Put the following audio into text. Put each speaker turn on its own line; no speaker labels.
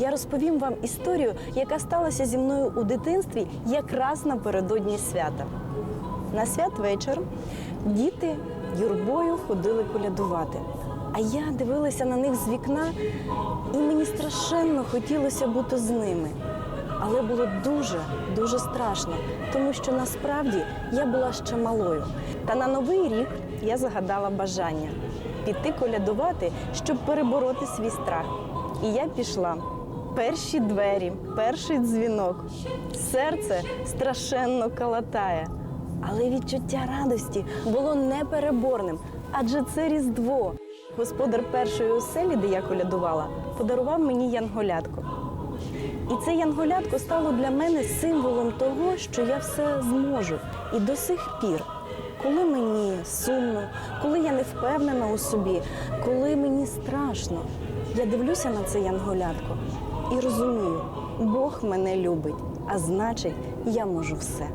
я розповім вам історію, яка сталася зі мною у дитинстві якраз напередодні свята. На святвечір діти юрбою ходили колядувати. А я дивилася на них з вікна, і мені страшенно хотілося бути з ними. Але було дуже, дуже страшно, тому що насправді я була ще малою. Та на новий рік я загадала бажання піти колядувати, щоб перебороти свій страх. І я пішла. Перші двері, перший дзвінок. Серце страшенно калатає. Але відчуття радості було непереборним, адже це Різдво. Господар першої оселі, де я колядувала, подарував мені янголятко. І це янголятко стало для мене символом того, що я все зможу. І до сих пір, коли мені сумно, коли я не впевнена у собі, коли мені страшно, я дивлюся на це янголятко і розумію, Бог мене любить, а значить, я можу все.